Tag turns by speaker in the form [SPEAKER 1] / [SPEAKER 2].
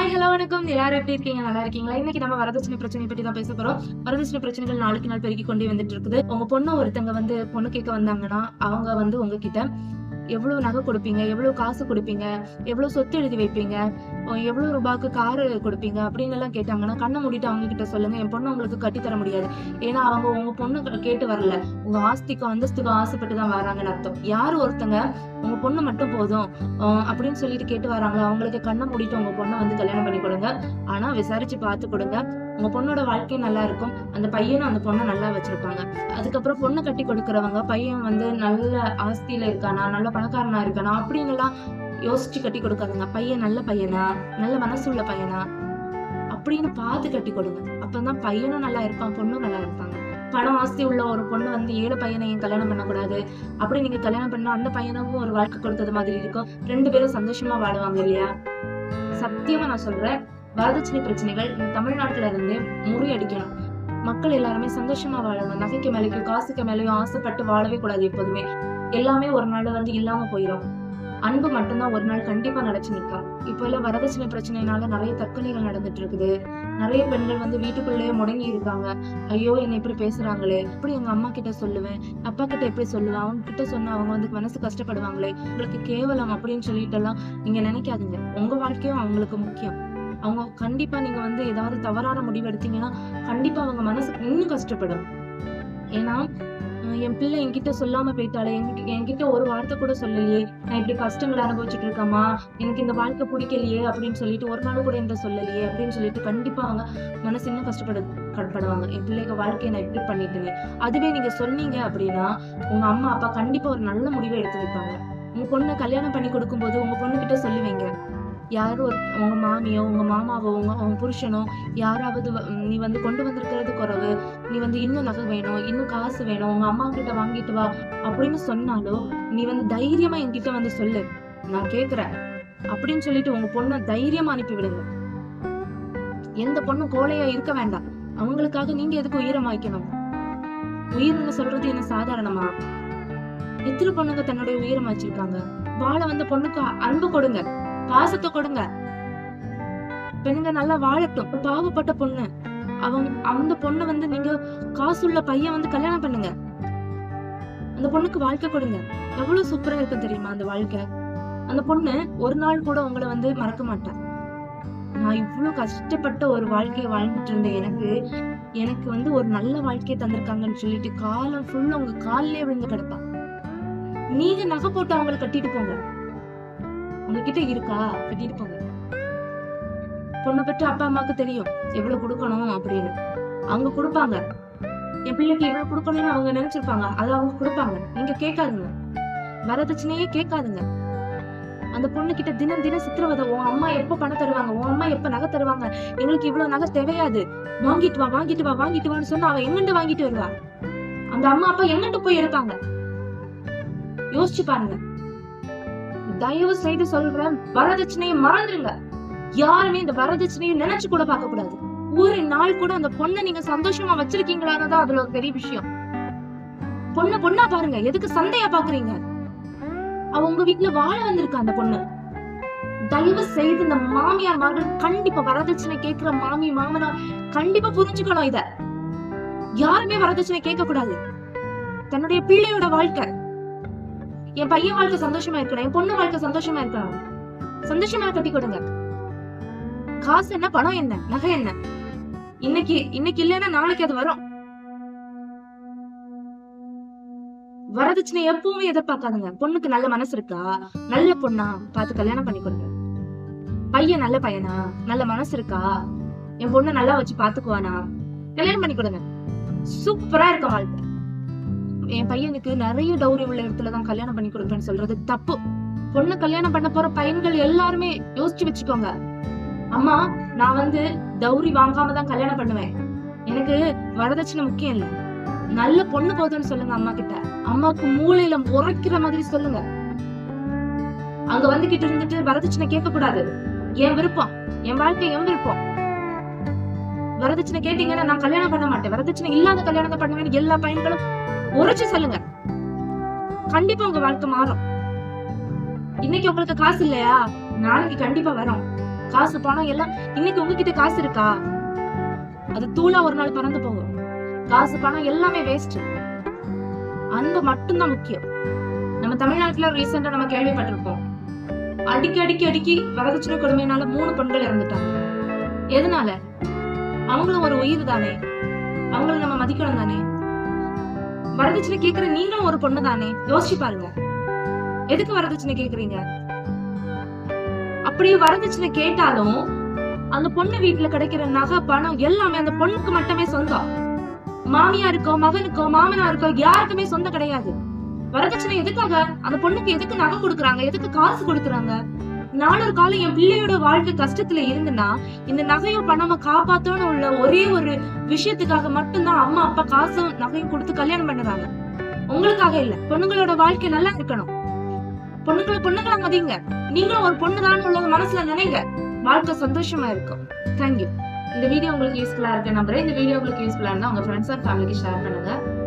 [SPEAKER 1] hi hello வணக்கம் எல்லாரும் எப்படி இருக்கீங்க நல்லா இருக்கீங்களா இன்னைக்கு நம்ம வரதட்சணை பிரச்சனை பத்தி தான் பேச போறோம் வரதட்சணை பிரச்சனைகள் நாளுக்கு நாள் பெருக்கி கொண்டே வந்துட்டு இருக்குது உங்க பொண்ணு ஒருத்தங்க வந்து பொண்ணு கேட்க வந்தாங்கன்னா அவங்க வந்து உங்ககிட்ட எவ்வளோ நகை கொடுப்பீங்க எவ்வளோ காசு கொடுப்பீங்க எவ்வளோ சொத்து எழுதி வைப்பீங்க எவ்வளோ ரூபாய்க்கு காரு கொடுப்பீங்க அப்படின்னு எல்லாம் கேட்டாங்கன்னா கண்ணை மூடிட்டு அவங்க கிட்ட சொல்லுங்க என் பொண்ணு உங்களுக்கு கட்டித்தர முடியாது ஏன்னா அவங்க உங்க பொண்ணு கேட்டு வரல உங்க ஆஸ்திக்கும் அந்தஸ்துக்கு ஆசைப்பட்டு தான் வராங்கன்னு அர்த்தம் யார் ஒருத்தங்க உங்க பொண்ணு மட்டும் போதும் அப்படின்னு சொல்லிட்டு கேட்டு வராங்களா அவங்களுக்கு கண்ணை மூடிட்டு உங்க பொண்ணை வந்து கல்யாணம் பண்ணி கொடுங்க ஆனா விசாரிச்சு பார்த்து கொடுங்க அந்த பொண்ணோட வாழ்க்கை நல்லா இருக்கும் அந்த பையனும் அந்த பொண்ணை நல்லா வச்சிருப்பாங்க அதுக்கப்புறம் பொண்ணை கட்டி கொடுக்குறவங்க பையன் வந்து நல்ல ஆஸ்தியில இருக்கானா நல்ல பணக்காரனா இருக்கானா அப்படின்னுலாம் யோசிச்சு கட்டி கொடுக்காதுங்க பையன் நல்ல பையனா நல்ல மனசுள்ள பையனா அப்படின்னு பார்த்து கட்டி கொடுங்க அப்பதான் பையனும் நல்லா இருப்பான் பொண்ணும் நல்லா இருப்பாங்க பணம் ஆஸ்தி உள்ள ஒரு பொண்ணு வந்து ஏழு பையனை ஏன் கல்யாணம் பண்ணக்கூடாது அப்படி நீங்க கல்யாணம் பண்ணா அந்த பையனும் ஒரு வாழ்க்கை கொடுத்தது மாதிரி இருக்கும் ரெண்டு பேரும் சந்தோஷமா வாழுவாங்க இல்லையா சத்தியமா நான் சொல்றேன் வரதட்சணை பிரச்சனைகள் தமிழ்நாட்டுல இருந்து முறியடிக்கணும் மக்கள் எல்லாருமே சந்தோஷமா வாழணும் நகைக்கு மேலைக்கும் காசுக்கு மேலேயும் ஆசைப்பட்டு வாழவே கூடாது எப்போதுமே எல்லாமே ஒரு நாள் வந்து இல்லாம போயிடும் அன்பு மட்டும்தான் ஒரு நாள் கண்டிப்பா நடச்சு நிற்கும் இப்ப எல்லாம் வரதட்சணை பிரச்சனைனால நிறைய தற்கொலைகள் நடந்துட்டு இருக்குது நிறைய பெண்கள் வந்து வீட்டுக்குள்ளேயே முடங்கி இருக்காங்க ஐயோ என்ன இப்படி பேசுறாங்களே எப்படி எங்க அம்மா கிட்ட சொல்லுவேன் அப்பா கிட்ட எப்படி சொல்லுவேன் அவங்க கிட்ட சொன்னா அவங்க வந்து மனசு கஷ்டப்படுவாங்களே உங்களுக்கு கேவலம் அப்படின்னு சொல்லிட்டு எல்லாம் நீங்க நினைக்காதீங்க உங்க வாழ்க்கையும் அவங்களுக்கு முக்கியம் அவங்க கண்டிப்பாக நீங்கள் வந்து ஏதாவது தவறான முடிவு எடுத்தீங்கன்னா கண்டிப்பாக அவங்க மனசு இன்னும் கஷ்டப்படும் ஏன்னா என் பிள்ளை என்கிட்ட சொல்லாம போயிட்டாலே என்கிட்ட ஒரு வார்த்தை கூட சொல்லலையே நான் இப்படி கஷ்டங்களை அனுபவிச்சுட்டு இருக்கேம்மா எனக்கு இந்த வாழ்க்கை பிடிக்கலையே அப்படின்னு சொல்லிட்டு ஒரு நாள் கூட இந்த சொல்லலையே அப்படின்னு சொல்லிட்டு கண்டிப்பா அவங்க மனசு இன்னும் கஷ்டப்படு கடப்படுவாங்க என் பிள்ளைங்க வாழ்க்கையை நான் இப்படி பண்ணிட்டுங்க அதுவே நீங்க சொன்னீங்க அப்படின்னா உங்க அம்மா அப்பா கண்டிப்பா ஒரு நல்ல முடிவை எடுத்து வைப்பாங்க உங்க பொண்ணை கல்யாணம் பண்ணி கொடுக்கும்போது உங்க கிட்ட சொல்லுவீங்க யாரோ ஒரு மாமியோ உங்க மாமாவோ உங்க உங்க புருஷனோ யாராவது நீ வந்து கொண்டு வந்திருக்கிறது குறவு நீ வந்து இன்னும் நகை வேணும் இன்னும் காசு வேணும் உங்க அம்மா கிட்ட வாங்கிட்டு வா அப்படின்னு சொன்னாலோ நீ வந்து தைரியமா என்கிட்ட வந்து சொல்லு நான் கேட்குறேன் அப்படின்னு சொல்லிட்டு உங்க பொண்ணை தைரியமாக அனுப்பி விடுங்க எந்த பொண்ணும் கோழையா இருக்க வேண்டாம் அவங்களுக்காக நீங்க எதுக்கு உயிரை வாய்க்கணும் உயிர்னு சொல்றது என்ன சாதாரணமா எத்தனை பொண்ணுங்க தன்னுடைய உயிரை வச்சிருக்காங்க வாழ வந்த பொண்ணுக்கு அன்பு கொடுங்க பாசத்தை கொடுங்க பெண்ணுங்க நல்லா வாழட்டும் பாவப்பட்ட பொண்ணு அவங்க அந்த பொண்ணை வந்து நீங்க காசு உள்ள பையன் வந்து கல்யாணம் பண்ணுங்க அந்த பொண்ணுக்கு வாழ்க்கை கொடுங்க எவ்வளவு சூப்பரா இருக்கும் தெரியுமா அந்த வாழ்க்கை அந்த பொண்ணு ஒரு நாள் கூட உங்களை வந்து மறக்க மாட்டேன் நான் இவ்வளவு கஷ்டப்பட்ட ஒரு வாழ்க்கையை வாழ்ந்துட்டு இருந்தேன் எனக்கு எனக்கு வந்து ஒரு நல்ல வாழ்க்கையை தந்திருக்காங்கன்னு சொல்லிட்டு காலம் ஃபுல்லா உங்க காலிலேயே விழுந்து கிடப்பா நீங்க நகை போட்டு அவங்களை கட்டிட்டு போங்க உங்ககிட்ட இருக்கா கட்டிட்டு போங்க பொண்ணை பற்றி அப்பா அம்மாக்கு தெரியும் எவ்வளவு கொடுக்கணும் அப்படின்னு அவங்க கொடுப்பாங்க என் பிள்ளைக்கு எவ்வளவு கொடுக்கணும்னு அவங்க நினைச்சிருப்பாங்க அதை அவங்க கொடுப்பாங்க நீங்க கேட்காதுங்க வரதட்சணையே கேட்காதுங்க அந்த பொண்ணு கிட்ட தினம் தினம் சித்திரவதை உன் அம்மா எப்ப பணம் தருவாங்க உன் அம்மா எப்ப நகை தருவாங்க எங்களுக்கு இவ்வளவு நகை தேவையாது வாங்கிட்டு வா வாங்கிட்டு வா வாங்கிட்டு வான்னு சொன்னா அவன் எங்கிட்ட வாங்கிட்டு வருவா அந்த அம்மா அப்பா எங்கிட்ட போய் இருப்பாங்க யோசிச்சு பாருங்க தயவு செய்து சொல்றேன் வரதட்சணையை மறந்துருங்க யாருமே இந்த வரதட்சணையை நினைச்சு கூட பார்க்க கூடாது ஒரு நாள் கூட அந்த பொண்ணை நீங்க சந்தோஷமா வச்சிருக்கீங்களான்னு தான் அதுல ஒரு பெரிய விஷயம் பொண்ணு பொண்ணா பாருங்க எதுக்கு சந்தையா பாக்குறீங்க அவ உங்க வீட்டுல வாழ வந்திருக்க அந்த பொண்ணு தயவு செய்து இந்த மாமியார் மார்கள் கண்டிப்பா வரதட்சணை கேட்கிற மாமி மாமனார் கண்டிப்பா புரிஞ்சுக்கணும் இத யாருமே வரதட்சணை கேட்க கூடாது தன்னுடைய பிள்ளையோட வாழ்க்கை என் பையன் வாழ்க்கை சந்தோஷமா இருக்கணும் என் பொண்ணு வாழ்க்கை சந்தோஷமா இருக்கணும் சந்தோஷமா கட்டி கொடுங்க காசு என்ன பணம் என்ன நகை என்ன இன்னைக்கு இன்னைக்கு இல்லைன்னா நாளைக்கு அது வரும் வரதட்சணை எப்பவுமே எதிர்பார்க்காதுங்க பொண்ணுக்கு நல்ல மனசு இருக்கா நல்ல பொண்ணா பார்த்து கல்யாணம் பண்ணி கொடுங்க பையன் நல்ல பையனா நல்ல மனசு இருக்கா என் பொண்ணு நல்லா வச்சு பாத்துக்குவானா கல்யாணம் பண்ணி கொடுங்க சூப்பரா இருக்கும் வாழ்க்கை என் பையனுக்கு நிறைய டவுரி உள்ள இடத்துல தான் கல்யாணம் பண்ணி கொடுப்பேன்னு சொல்றது தப்பு பொண்ணு கல்யாணம் பண்ண போற பையன்கள் எல்லாருமே யோசிச்சு வச்சுக்கோங்க அம்மா நான் வந்து டவுரி வாங்காம தான் கல்யாணம் பண்ணுவேன் எனக்கு வரதட்சணை முக்கியம் இல்லை நல்ல பொண்ணு போதும்னு சொல்லுங்க அம்மா கிட்ட அம்மாவுக்கு மூளையில உரைக்கிற மாதிரி சொல்லுங்க அங்க வந்துகிட்டு இருந்துட்டு வரதட்சணை கேட்க கூடாது என் விருப்பம் என் வாழ்க்கை என் விருப்பம் வரதட்சணை கேட்டீங்கன்னா நான் கல்யாணம் பண்ண மாட்டேன் வரதட்சணை இல்லாத கல்யாணம் பண்ணுவேன் எல்லா பையன்களும் உரைச்சு சொல்லுங்க கண்டிப்பா உங்க வாழ்க்கை மாறும் இன்னைக்கு உங்களுக்கு காசு இல்லையா நாளைக்கு கண்டிப்பா வரும் காசு பணம் எல்லாம் இன்னைக்கு உங்ககிட்ட காசு இருக்கா அது தூளா ஒரு நாள் பறந்து போகும் காசு பணம் எல்லாமே வேஸ்ட் அன்பு மட்டும்தான் முக்கியம் நம்ம தமிழ்நாட்டுல ரீசெண்டா நம்ம கேள்விப்பட்டிருக்கோம் அடிக்கி அடிக்கி அடிக்கி வரதட்சணை கொடுமையினால மூணு பெண்கள் இறந்துட்டாங்க எதனால அவங்களும் ஒரு உயிர் தானே அவங்களும் நம்ம மதிக்கணும் தானே வரதட்சணை கேக்குற நீங்களும் ஒரு பொண்ணு தானே யோசிச்சு பாருங்க எதுக்கு வரதட்சணை கேக்குறீங்க அப்படி வரதட்சணை கேட்டாலும் அந்த பொண்ணு வீட்டுல கிடைக்கிற நகை பணம் எல்லாமே அந்த பொண்ணுக்கு மட்டுமே சொந்தம் மாமியாருக்கோ மகனுக்கோ மாமனாருக்கோ யாருக்குமே சொந்தம் கிடையாது வரதட்சணை எதுக்காக அந்த பொண்ணுக்கு எதுக்கு நகை கொடுக்குறாங்க எதுக்கு காசு கொடுக்குறாங்க ஒரு காலம் என் பிள்ளையோட வாழ்க்கை கஷ்டத்துல இருந்துன்னா இந்த நகையோ பணமா காப்பாத்தோன்னு உள்ள ஒரே ஒரு விஷயத்துக்காக மட்டும்தான் அம்மா அப்பா காசும் நகையும் கொடுத்து கல்யாணம் பண்ணுறாங்க உங்களுக்காக இல்ல பொண்ணுங்களோட வாழ்க்கை நல்லா இருக்கணும் பொண்ணுங்களை பொண்ணுங்களா மதிங்க நீங்களும் ஒரு பொண்ணுதான் உள்ளது மனசுல நினைங்க வாழ்க்கை சந்தோஷமா இருக்கும் தேங்க்யூ இந்த வீடியோ உங்களுக்கு யூஸ்ஃபுல்லா இருக்க நம்புறேன் இந்த வீடியோ உங்களுக்கு யூஸ்ஃபுல்லா இருந்தா உங்க ஃப்ரெண்ட்ஸ் அண்ட் ஃபேமிலிக்கு ஷேர் பண்ணுங்க